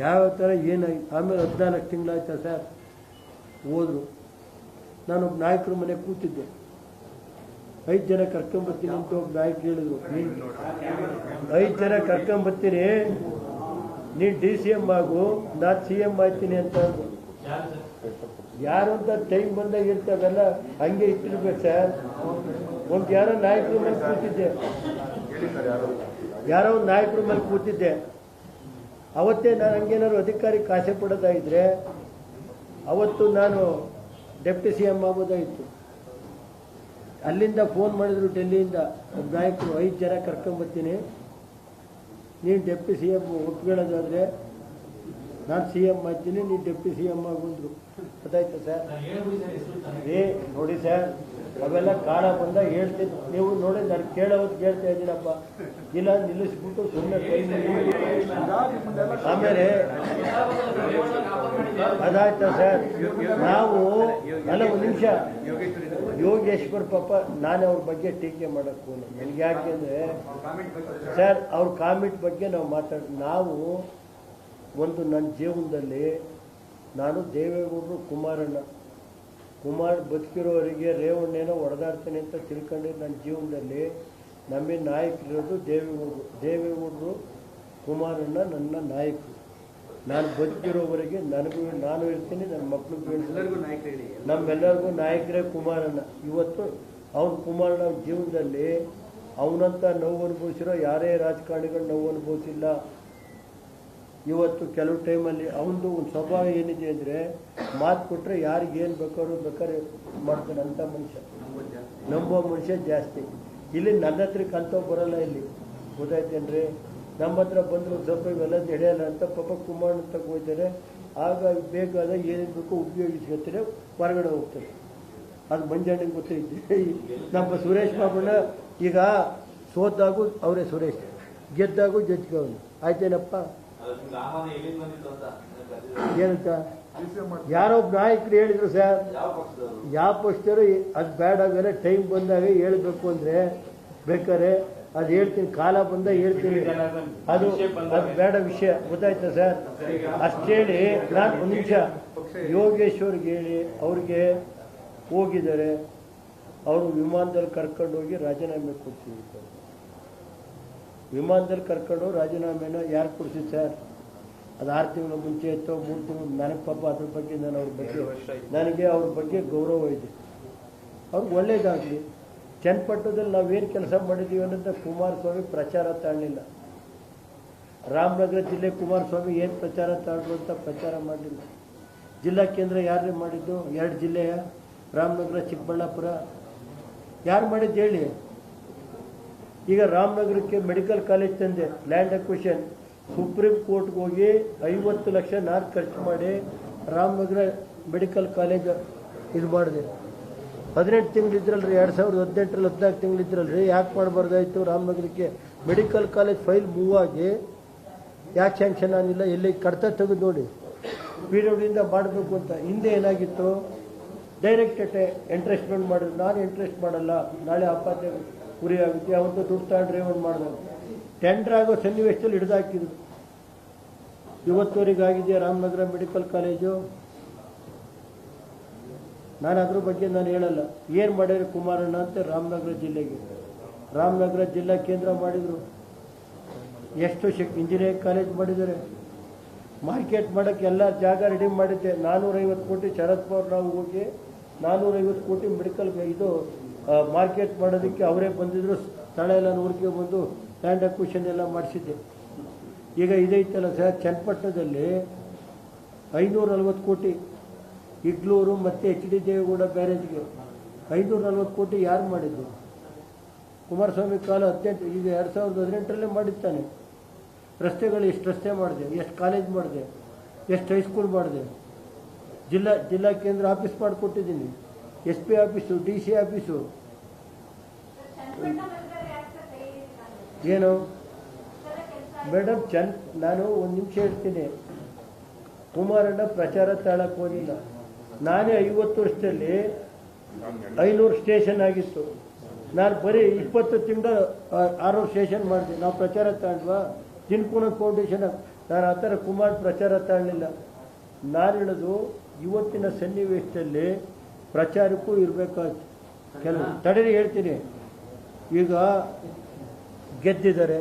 ಯಾವ ಥರ ಏನಾಗಿ ಆಮೇಲೆ ಹದಿನಾಲ್ಕು ತಿಂಗಳಾಯ್ತಾ ಸರ್? ಹೋದ್ರು. ನಾನು ಒಬ್ಬ ನಾಯಕರ ಮನೆ ಕೂತಿದ್ದೆ. ಐದು ಜನ ಕರ್ಕೊಂಬರ್ತೀನಿ ಅಂತ ಒಬ್ಬ ನಾಯಕ ಹೇಳಿದ್ರು ಐದು ಜನ ಕರ್ಕೊಂಬರ್ತೀನಿ. ನೀನು ಡಿ ಸಿ ಎಂ ಆಗು ನಾ ಸಿ ಎಂ ಆಯ್ತೀನಿ ಅಂತ ಅಂದ್ರು. ಯಾರು ಅಂತ ಟೈಮ್ ಬಂದಾಗ ಇರ್ತಾವೆಲ್ಲ ಹಂಗೆ ಇಟ್ಟಿರ್ಬೇಕು ಸರ್. ಒಂದು ಯಾರೋ ನಾಯಕರ ಮೇಲೆ ಕೂತಿದ್ದೆ. ಯಾರೋ ಒಂದು ನಾಯಕರ ಮೇಲೆ ಕೂತಿದ್ದೆ. ಅವತ್ತೇ ನಾನು ಹಂಗೇನಾದ್ರು ಅಧಿಕಾರಿ ಕಾಸೆ ಪಡೋದಾಗಿದ್ರೆ ಅವತ್ತು ನಾನು ಡೆಪ್ಟಿ ಸಿ ಎಂ ಆಗೋದಾಗಿತ್ತು ಅಲ್ಲಿಂದ ಫೋನ್ ಮಾಡಿದ್ರು ಡೆಲ್ಲಿಯಿಂದ ಒಬ್ಬ ನಾಯಕರು ಐದು ಜನ ಕರ್ಕೊಂಬರ್ತೀನಿ ನೀನು ಡೆಪ್ಟಿ ಸಿ ಎಂ ಒಪ್ಕೊಳ್ಳೋದಾದ್ರೆ ನಾನು ಸಿ ಎಂ ಮಾಡ್ತೀನಿ ನೀನು ಡೆಪ್ಟಿ ಸಿ ಎಂ ಆಗುಂದ್ರು ಗೊತ್ತಾಯ್ತಾ ಸರ್? ಏ ನೋಡಿ ಸರ್ ಅವೆಲ್ಲ ಕಾಣ ಬಂದ ಹೇಳ್ತೀನಿ. ನೀವು ನೋಡಿ, ನಾನು ಕೇಳೋದು ಕೇಳ್ತಾ ಇದ್ದೀನಪ್ಪ. ಇಲ್ಲ, ನಿಲ್ಲಿಸ್ಬಿಟ್ಟು ಸುಮ್ಮನೆ ಆಮೇಲೆ ಅದಾಯ್ತಾ ಸರ್? ನಾವು ಅಲ್ಲ ಒಂದು ನಿಮಿಷ. ಯೋಗೇಶ್ವರ್ ಪಾಪ, ನಾನೇ ಅವ್ರ ಬಗ್ಗೆ ಟೀಕೆ ಮಾಡಕ್ಕೆ ಹೋಗಿ ನನಗೆ ಯಾಕೆಂದ್ರೆ ಸರ್, ಅವ್ರ ಕಾಮೆಂಟ್ ಬಗ್ಗೆ ನಾವು ಮಾತಾಡ, ನಾವು ಒಂದು ನನ್ನ ಜೀವನದಲ್ಲಿ ನಾನು ದೇವೇಗೌಡರು ಕುಮಾರಣ್ಣ. ಕುಮಾರ್ ಬದುಕಿರೋರಿಗೆ ರೇವಣ್ಣೇನೋ ಹೊಡೆದಾಡ್ತೇನೆ ಅಂತ ತಿಳ್ಕೊಂಡಿದ್ದು ನನ್ನ ಜೀವನದಲ್ಲಿ ನಮ್ಮ ನಾಯಕರಿರೋದು ದೇವೇಗೌಡರು. ದೇವೇಗೌಡರು ಕುಮಾರಣ್ಣ ನನ್ನ ನಾಯಕರು. ನಾನು ಬದುಕಿರೋವರೆಗೆ ನನಗೂ ನಾನು ಇರ್ತೀನಿ ನನ್ನ ಮಕ್ಕಳು ಎಲ್ಲರಿಗೂ ನಾಯಕರು ನಮ್ಮೆಲ್ಲರಿಗೂ ನಾಯಕರೇ ಕುಮಾರಣ್ಣ. ಇವತ್ತು ಅವನು ಕುಮಾರಣ್ಣ ಜೀವನದಲ್ಲಿ ಅವನಂತ ನೋವು ಅನುಭವಿಸಿರೋ ಯಾರೇ ರಾಜಕಾರಣಿಗಳು ನೋವು ಅನುಭವಿಸಿಲ್ಲ ಇವತ್ತು ಕೆಲವು ಟೈಮಲ್ಲಿ ಅವನದು ಒಂದು ಸ್ವಭಾವ ಏನಿದೆ ಅಂದರೆ ಮಾತು ಕೊಟ್ಟರೆ ಯಾರಿಗೆ ಏನು ಬೇಕಾದ್ರೂ ಬೇಕಾದ್ರೆ ಮಾಡ್ತಾನೆ ಅಂತ ಮನುಷ್ಯ. ನಂಬೋ ಮನುಷ್ಯ ಜಾಸ್ತಿ. ಇಲ್ಲಿ ನನ್ನ ಹತ್ರ ಕಲ್ತೋ ಬರಲ್ಲ ಇಲ್ಲಿ. ಗೊತ್ತಾಯ್ತೇನ್ರಿ ನಮ್ಮ ಹತ್ರ ಬಂದರು ಸ್ವಲ್ಪ ಇವೆಲ್ಲ ನಡೆಯಲ್ಲ ಅಂತ ಪಾಪ ಕುಮಾರ್ ತಗ ಹೋಗ್ತಾರೆ. ಆಗ ಬೇಕಾದ ಏನೇನು ಬೇಕೋ ಉಪಯೋಗಿಸ್ಕೊತಾರೆ ಹೊರಗಡೆ ಹೋಗ್ತಾರೆ. ಅದು ಮಂಜಣ್ಣಂಗೆ ಗೊತ್ತೈತೆ. ನಮ್ಮ ಸುರೇಶ್ ಬಾಬಣ್ಣ ಈಗ ಸೋತಾಗೂ ಅವರೇ ಸುರೇಶ್, ಗೆದ್ದಾಗೂ ಜಜ್ಗೆ ಅವನು ಆಯ್ತೇನಪ್ಪ? ಏನಂತ? ಯಾರೋ ಒಬ್ಬ ನಾಯಕರು ಹೇಳಿದ್ರು ಸರ್. ಯಾವ ಪಕ್ಷದವರು? ಅದು ಬೇಡ ಬೇರೆ ಟೈಮ್ ಬಂದಾಗ ಹೇಳ್ಬೇಕು ಅಂದ್ರೆ ಬೇಕಾದ್ರೆ ಅದು ಹೇಳ್ತೀನಿ ಕಾಲ ಬಂದಾಗ ಹೇಳ್ತೀನಿ. ಅದು ಅದು ಬೇಡ ವಿಷಯ. ಗೊತ್ತಾಯ್ತಾ ಸರ್? ಅಷ್ಟೇಳಿ ನಾನು ಒಂದು ನಿಮಿಷ. ಯೋಗೇಶ್ವರ್ಗೆ ಹೇಳಿ ಅವ್ರಿಗೆ ಹೋಗಿದ್ದಾರೆ. ಅವರು ವಿಮಾನದಲ್ಲಿ ಕರ್ಕೊಂಡು ಹೋಗಿ ರಾಜೀನಾಮೆ ಕೊಡ್ತೀವಿ ಸರ್ ವಿಮಾನದಲ್ಲಿ ಕರ್ಕೊಂಡು ರಾಜೀನಾಮೆನ ಯಾರು ಕೊಡಿಸಿದ್ದು ಸರ್? ಅದು ಆರು ತಿಂಗಳ ಮುಂಚೆ ಇತ್ತು ಮೂರು ತಿಂಗಳು ನನಗೆ ಪಾಪ ಅದ್ರ ಬಗ್ಗೆ ನಾನು ಅವ್ರ ಬಗ್ಗೆ ನನಗೆ ಅವ್ರ ಬಗ್ಗೆ ಗೌರವ ಇದೆ. ಅವ್ರಿಗೆ ಒಳ್ಳೇದಾಗಲಿ. ಚನ್ನಪಟ್ಟಣದಲ್ಲಿ ನಾವೇನು ಕೆಲಸ ಮಾಡಿದ್ದೀವಿ ಅನ್ನೋದ ಕುಮಾರಸ್ವಾಮಿ ಪ್ರಚಾರ ತಾಳಲಿಲ್ಲ ರಾಮನಗರ ಜಿಲ್ಲೆ ಕುಮಾರಸ್ವಾಮಿ ಏನು ಪ್ರಚಾರ ತಾಳ್ರು ಅಂತ ಪ್ರಚಾರ ಮಾಡಲಿಲ್ಲ. ಜಿಲ್ಲಾ ಕೇಂದ್ರ ಯಾರೇ ಮಾಡಿದ್ದು? ಎರಡು ಜಿಲ್ಲೆಯ? ರಾಮನಗರ ಚಿಕ್ಕಬಳ್ಳಾಪುರ. ಯಾರು ಮಾಡಿದ್ದು ಹೇಳಿ? ಈಗ ರಾಮನಗರಕ್ಕೆ ಮೆಡಿಕಲ್ ಕಾಲೇಜ್ ತಂದೆ, ಲ್ಯಾಂಡ್ ಅಕ್ವಿಷನ್, ಸುಪ್ರೀಂ ಕೋರ್ಟ್ಗೆ ಹೋಗಿ ಐವತ್ತು ಲಕ್ಷ ನಾನು ಖರ್ಚು ಮಾಡಿ ರಾಮನಗರ ಮೆಡಿಕಲ್ ಕಾಲೇಜ್ ಇದು ಮಾಡಿದೆ. ಹದಿನೆಂಟು ತಿಂಗಳಿದ್ರಲ್ರಿ ಎರಡು ಸಾವಿರದ ಹದಿನೆಂಟರಲ್ಲಿ ಹದಿನಾಲ್ಕು ತಿಂಗಳಿದ್ರಲ್ರಿ ಯಾಕೆ ಮಾಡಬಾರ್ದಾಯ್ತು ರಾಮನಗರಕ್ಕೆ? ಮೆಡಿಕಲ್ ಕಾಲೇಜ್ ಫೈಲ್ ಮೂವ್ ಆಗಿ, ಯಾಕೆ ಸ್ಯಾಂಕ್ಷನ್ ಆಗಿಲ್ಲ ಎಲ್ಲಿ ಕಡ್ತ ತೆಗೆದು ನೋಡಿ. ಪಿ ಮಾಡಬೇಕು ಅಂತ ಹಿಂದೆ ಏನಾಗಿತ್ತು? ಡೈರೆಕ್ಟ್ ಎಂಟ್ರೆಸ್ಟ್ಮೆಂಟ್ ಮಾಡಿದ್ರು. ನಾನು ಇಂಟ್ರೆಸ್ಟ್ ಮಾಡಲ್ಲ, ನಾಳೆ ಅಪಾತೆ ಗುರಿ ಆಗುತ್ತೆ ಅವತ್ತು ದುಡ್ಡು ಮಾಡಿದಾಗ ಮಾಡಿದ್ರು? ಟೆಂಡರ್ ಆಗೋ ಸನ್ನಿವೇಶದಲ್ಲಿ ಹಿಡಿದಾಕಿದ್ರು. ಇವತ್ತುವರೆಗೆ ಆಗಿದೆ ರಾಮನಗರ ಮೆಡಿಕಲ್ ಕಾಲೇಜು? ನಾನು ಅದ್ರ ಬಗ್ಗೆ ನಾನು ಹೇಳಲ್ಲ. ಏನು ಮಾಡ್ಯಾರ ಕುಮಾರಣ್ಣ ಅಂತ ರಾಮನಗರ ಜಿಲ್ಲೆಗೆ? ರಾಮನಗರ ಜಿಲ್ಲಾ ಕೇಂದ್ರ ಮಾಡಿದರು. ಎಷ್ಟು ಶಿಕ್ ಇಂಜಿನಿಯರಿಂಗ್ ಕಾಲೇಜ್ ಮಾಡಿದ್ದಾರೆ. ಮಾರ್ಕೆಟ್ ಮಾಡೋಕ್ಕೆ ಎಲ್ಲ ಜಾಗ ರೆಡಿ ಮಾಡಿದ್ದೆ. ನಾನ್ನೂರೈವತ್ತು ಕೋಟಿ ಶರದ್ ಪವಾರ್ ನಾವು ಹೋಗಿ ನಾನ್ನೂರೈವತ್ತು ಕೋಟಿ ಮೆಡಿಕಲ್ ಇದು ಮಾರ್ಕೆಟ್ ಮಾಡೋದಕ್ಕೆ ಅವರೇ ಬಂದಿದ್ರು, ಸ್ಥಳ ಎಲ್ಲ ನೋಡ್ಕೊಂಡು ಬಂದು ಲ್ಯಾಂಡ್ ಅಕ್ವಿಷನ್ ಎಲ್ಲ ಮಾಡಿಸಿದ್ದೆ. ಈಗ ಇದೈತಲ್ಲ ಸರ್, ಚನ್ನಪಟ್ಟಣದಲ್ಲಿ ಐನೂರ ನಲ್ವತ್ತು ಕೋಟಿ, ಇಗ್ಲೂರು ಮತ್ತು ಎಚ್ ಡಿ ದೇವೇಗೌಡ ಬ್ಯಾರೇಜ್ಗೆ ಐನೂರ ನಲ್ವತ್ತು ಕೋಟಿ ಯಾರು ಮಾಡಿದ್ದು? ಕುಮಾರಸ್ವಾಮಿ ಕಾಲ ಹದಿನೆಂಟು ಈಗ ಎರಡು ಸಾವಿರದ ಹದಿನೆಂಟರಲ್ಲೇ ಮಾಡಿರ್ತಾನೆ ರಸ್ತೆಗಳು ಎಷ್ಟು ರಸ್ತೆ ಮಾಡಿದೆ, ಎಷ್ಟು ಕಾಲೇಜ್ ಮಾಡಿದೆ, ಎಷ್ಟು ಹೈಸ್ಕೂಲ್ ಮಾಡಿದೆ. ಜಿಲ್ಲಾ ಜಿಲ್ಲಾ ಕೇಂದ್ರ office ಮಾಡಿಕೊಟ್ಟಿದ್ದೀನಿ. S P office, D C office. ಏನು? ಮೇಡಮ್ ಚನ್, ನಾನು ಒಂದು ನಿಮಿಷ ಹೇಳ್ತೀನಿ. ಕುಮಾರಣ್ಣ ಪ್ರಚಾರ ತಾಳಕ್ಕೆ ಹೋಗಿಲ್ಲ. ನಾನೇ ಐವತ್ತು ವರ್ಷದಲ್ಲಿ ಐನೂರು ಸ್ಟೇಷನ್ ಆಗಿತ್ತು. ನಾನು ಬರೀ ಇಪ್ಪತ್ತು ತಿಂಗಳು ಆರು ಸ್ಟೇಷನ್ ಮಾಡಿದೆ. ನಾವು ಪ್ರಚಾರ ತಾಳ್ವಾ ತಿನ್ಕುಣ ಫೌಂಡೇಶನ್ ನಾನು ಆ ಥರ ಕುಮಾರ್ ಪ್ರಚಾರ ತಾಳಲಿಲ್ಲ ನಾನು ಹೇಳೋದು, ಇವತ್ತಿನ ಸನ್ನಿವೇಶದಲ್ಲಿ ಪ್ರಚಾರಕ್ಕೂ ಇರಬೇಕು ಕೆಲವು ತಡೆ ಹೇಳ್ತೀನಿ. ಈಗ ಗೆದ್ದಿದ್ದಾರೆ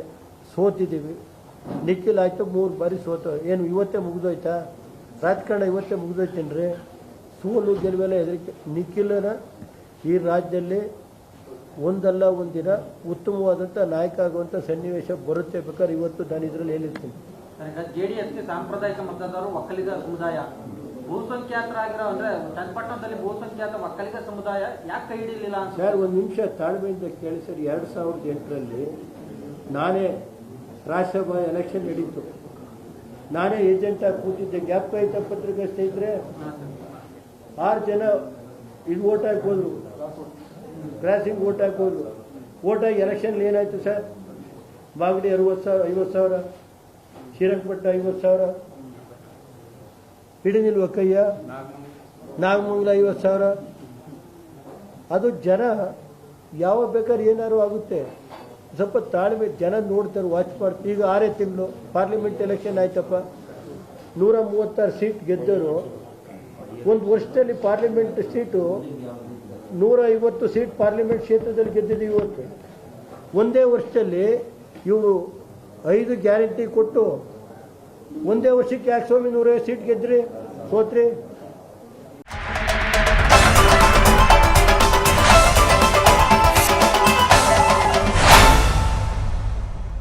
ಸೋತಿದ್ದೀವಿ. ನಿಖಿಲ್ ಆಯಿತು ಮೂರು ಬಾರಿ ಸೋತ. ಏನು ಇವತ್ತೇ ಮುಗಿದೋಯ್ತಾ? ರಾಜಕಾರಣ ಇವತ್ತೇ ಮುಗಿದೋಯ್ತೇನ್ರಿ? ಸೋಲು ಗೆಲುವೆಲ್ಲ ಹೆದರಿಕೆ. ನಿಖಿಲನ ಈ ರಾಜ್ಯದಲ್ಲಿ ಒಂದಲ್ಲ ಒಂದಿನ ಉತ್ತಮವಾದಂಥ ನಾಯಕ ಆಗುವಂಥ ಸನ್ನಿವೇಶ ಬರುತ್ತೆ ಬೇಕಾದ್ರೆ ಇವತ್ತು ನಾನು ಇದರಲ್ಲಿ ಹೇಳಿರ್ತೀನಿ. ಜೆಡಿಎಸ್ಗೆ ಸಾಂಪ್ರದಾಯಿಕ ಮತದಾರರು ಒಕ್ಕಲಿಗ ಸಮುದಾಯ. ಬಹುಸಂಖ್ಯಾತರಾಗಿರೋ ಅಂದ್ರೆ ಚನ್ನಪಟ್ಟಣದಲ್ಲಿ ಬಹುಸಂಖ್ಯಾತ ಒಕ್ಕಲಿಗ ಸಮುದಾಯ ಯಾಕೆ ಕೈ ಅಂತ? ಸರ್, ಒಂದು ನಿಮಿಷ ತಾಳ್ಮೆಯಿಂದ ಕೇಳಿ ಸರ್. ಎರಡು ಸಾವಿರದ ಎಂಟರಲ್ಲಿ ನಾನೇ ರಾಜ್ಯಸಭಾ ಎಲೆಕ್ಷನ್ ನಡೀತು. ನಾನೇ ಏಜೆಂಟಾಗಿ ಕೂತಿದ್ದೆ. ಗ್ಯಾಪ್ ಐತ ಪತ್ರಿಕೆ ಆರು ಜನ ಇದು ಓಟ್ ಹಾಕಿ ಹೋದ್ರು ಕ್ರಾಸಿಂಗ್ ಓಟ್ ಹಾಕಿ ಹೋದ್ರು ಓಟ್ ಎಲೆಕ್ಷನ್ ಏನಾಯ್ತು ಸರ್? ಬಾಗಡಿ ಅರವತ್ತು ಸಾವಿರ, ಐವತ್ತು ಸಾವಿರ ಶ್ರೀರಂಗಪಟ್ಟ ಐವತ್ತು ಸಾವಿರ. ಹಿಡಿದಿಲ್ವ ಕೈಯ? ನಾಗಮಂಗಲ ಐವತ್ತು ಸಾವಿರ. ಅದು ಜನ, ಯಾವ ಬೇಕಾದ್ರೆ ಏನಾದ್ರು ಆಗುತ್ತೆ. ಸ್ವಲ್ಪ ತಾಳ್ಮೆ, ಜನ ನೋಡ್ತಾರೆ ವಾಚ್ ಮಾಡ್ತಾರೆ. ಈಗ ಆರೇ ತಿಂಗಳು ಪಾರ್ಲಿಮೆಂಟ್ ಎಲೆಕ್ಷನ್ ಆಯ್ತಪ್ಪ. ನೂರ ಮೂವತ್ತಾರು ಸೀಟ್ ಗೆದ್ದರು. ಒಂದು ವರ್ಷದಲ್ಲಿ ಪಾರ್ಲಿಮೆಂಟ್ ಸೀಟು ನೂರ ಐವತ್ತು ಸೀಟ್ ಪಾರ್ಲಿಮೆಂಟ್ ಕ್ಷೇತ್ರದಲ್ಲಿ ಗೆದ್ದಿದ್ದು ಇವತ್ತು. ಒಂದೇ ವರ್ಷದಲ್ಲಿ ಇವರು ಐದು ಗ್ಯಾರಂಟಿ ಕೊಟ್ಟು ಒಂದೇ ವರ್ಷಕ್ಕೆ ಯಾಕೆ ಸ್ವಾಮಿ ನೂರೈವತ್ತು ಸೀಟ್ ಗೆದ್ರಿ ಸೋತ್ರಿ?